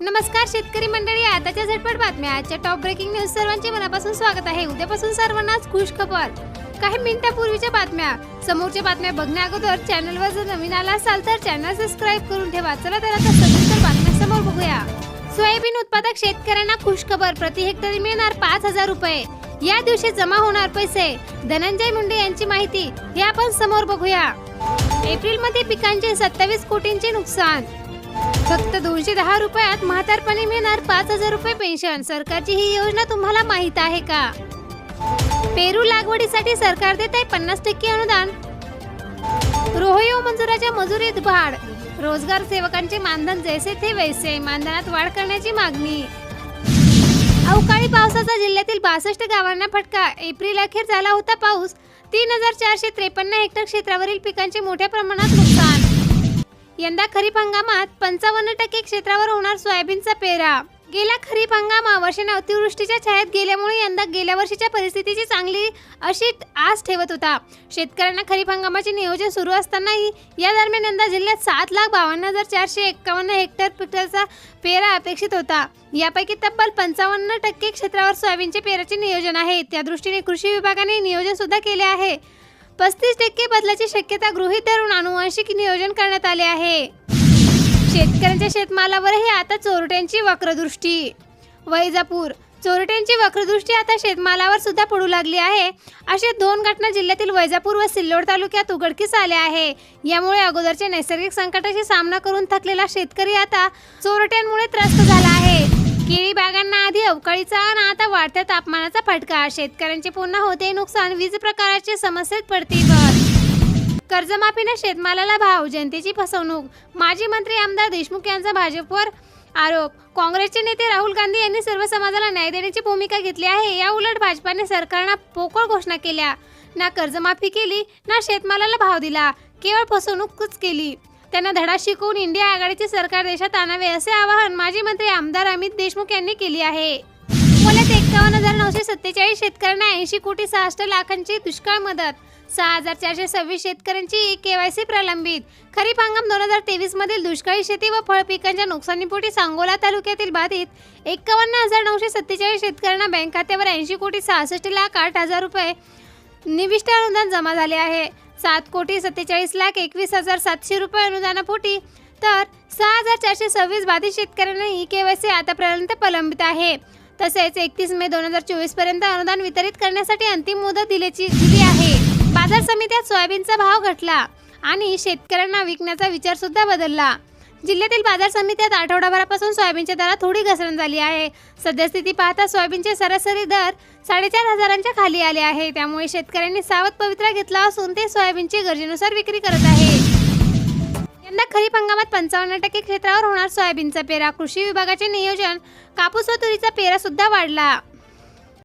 नमस्कार शेतकरी मंडळी. आताच्या झटपट बातम्या. आजच्या टॉप ब्रेकिंग न्यूज सर्वांचे मनापासून स्वागत आहे. उद्यापासून सर्वांनाच खुश खबर. काही मिनिटापूर्वीच्या बातम्या. समोरच्या बातम्या बघण्या अगोदर चॅनलवर जर नवीन आला असाल तर चॅनल सबस्क्राईब करून ठेवा. चला तर आता सविस्तर बातम्या समोर बघूया. सोयाबीन उत्पादक शेतकऱ्यांना खुश खबर. प्रति हेक्टरी मिळणार पाच हजार रुपये. या दिवशी जमा होणार पैसे. धनंजय मुंडे यांची माहिती हे आपण समोर बघूया. एप्रिलमध्ये पिकांचे सत्तावीस कोटींचे नुकसान. फक्त दोनशे दहा रुपयात म्हातारपणी मिळणार पाच हजार रुपये पेन्शन सरकारची ही योजना तुम्हाला माहीत आहे का? पेरू लागवडीसाठी सरकार देत आहे पन्नास टक्के अनुदान. रोहयो मंजुराच्या मजुरीत वाढ रोजगार सेवकांचे मानधन जैसे थे वैसे. मानधनात वाढ करण्याची मागणी. अवकाळी पावसाचा जिल्ह्यातील बासष्ट गावांना फटका. एप्रिल अखेर झाला होता पाऊस. तीन हजार चारशे त्रेपन्न हेक्टर क्षेत्रावरील पिकांचे मोठ्या प्रमाणात नुकसान यंदा खरीप हंगामात पंचावन्न टक्के क्षेत्रावर होणार सोयाबीनचा पेरा. गेल्या खरीप हंगामा वर्षाने अतिवृष्टीच्या छायात गेल्यामुळे यंदा गेल्या वर्षीच्या परिस्थितीची चांगली अशी आस ठेवत होता. शेतकऱ्यांना खरीप हंगामाचे नियोजन सुरू असतानाही या दरम्यान यंदा जिल्ह्यात सात लाख बावन्न हजार चारशे एक्कावन्न हेक्टर पिकाचा पेरा अपेक्षित होता. यापैकी तब्बल पंचावन्न टक्के क्षेत्रावर सोयाबीनचे पेराचे नियोजन आहे. त्या दृष्टीने कृषी विभागाने नियोजन सुद्धा केले आहे. पस्तीस टक्के बदलाची शक्यता गृहीत धरून अनुवांशिक नियोजन करण्यात आले आहे. शेतकऱ्यांच्या शेतमालावरही आता चोरट्यांची वक्रदृष्टी. वैजापूर चोरट्यांची वक्रदृष्टी आता शेतमालावर सुद्धा पडू लागली आहे. अशा दोन घटना जिल्ह्यातील वैजापूर व सिल्लोड तालुक्यात उघडकीस आल्या आहे. यामुळे अगोदरच्या नैसर्गिक संकटाशी सामना करून थकलेला शेतकरी आता चोरट्यांमुळे त्रस्त झाला आहे. केळी बागा अवकाळीचा आणि आता वाढत्या तापमानाचा फटका. शेतकऱ्यांचे पुन्हा होते नुकसान. वीज प्रकाराचे समस्येत पडतील कर्जमाफीने शेतमालाला भाव. जनतेची फसवणूक. माजी मंत्री आमदार देशमुख यांचा भाजपवर आरोप. काँग्रेसचे नेते राहुल गांधी यांनी सर्व समाजाला न्याय देण्याची भूमिका घेतली आहे. या उलट भाजपाने सरकारनं पोकळ घोषणा केल्या. ना कर्जमाफी केली ना शेतमालाला भाव दिला. केवळ फसवणूकच केली. त्यांना धडा शिकवून इंडिया आघाडीचे सरकार देशात आणावे असे आवाहन माजी मंत्री आमदार अमित देशमुख यांनी केली आहे. अकोल्यात एक्कावन्न हजार नऊशे सत्तेचाळीस शेतकऱ्यांना ऐंशी कोटी सहासष्ट लाखांची दुष्काळ मदत सहा हजार चारशे सव्वीस शेतकऱ्यांची केवायसी प्रलंबित. खरीप हंगाम दोन हजार तेवीस मधील दुष्काळी शेती व फळ पिकांच्या नुकसानीपोटी सांगोला तालुक्यातील बाधित एक्कावन्न हजार नऊशे सत्तेचाळीस शेतकऱ्यांना बँक खात्यावर ऐंशी कोटी सहासष्ट लाख आठ हजार रुपये निविष्ट अनुदान जमा झाले आहे. सात कोटी सत्तेचाळीस लाख एकवीस हजार सातशे रुपये अनुदानापोटी. तर सहा हजार चारशे सव्वीस बाधित शेतकऱ्यांना ई केवायसी आतापर्यंत प्रलंबित आहे. तसेच एकतीस मे दोन हजार चोवीसपर्यंत अनुदान वितरित करण्यासाठी अंतिम मुदत दिल्याची दिली आहे. बाजार समित्यात सोयाबीनचा भाव घटला आणि शेतकऱ्यांना विकण्याचा विचार सुद्धा बदलला. जिल्ह्यातील बाजार समित्यात आठवडाभरापासून सोयाबीनच्या दरात थोडी घसरण झाली आहे. सद्यस्थिती पाहता सोयाबीनचे सरासरी दर साडेचार हजारांच्या खाली आले आहे. त्यामुळे शेतकऱ्यांनी सावध पवित्रा घेतला असून ते सोयाबीनची गरजेनुसार विक्री करत आहे. यंदा खरीप हंगामात पंचावन्न टक्के क्षेत्रावर होणार सोयाबीनचा पेरा. कृषी विभागाचे नियोजन कापूस व तुरीचा पेरा सुद्धा वाढला.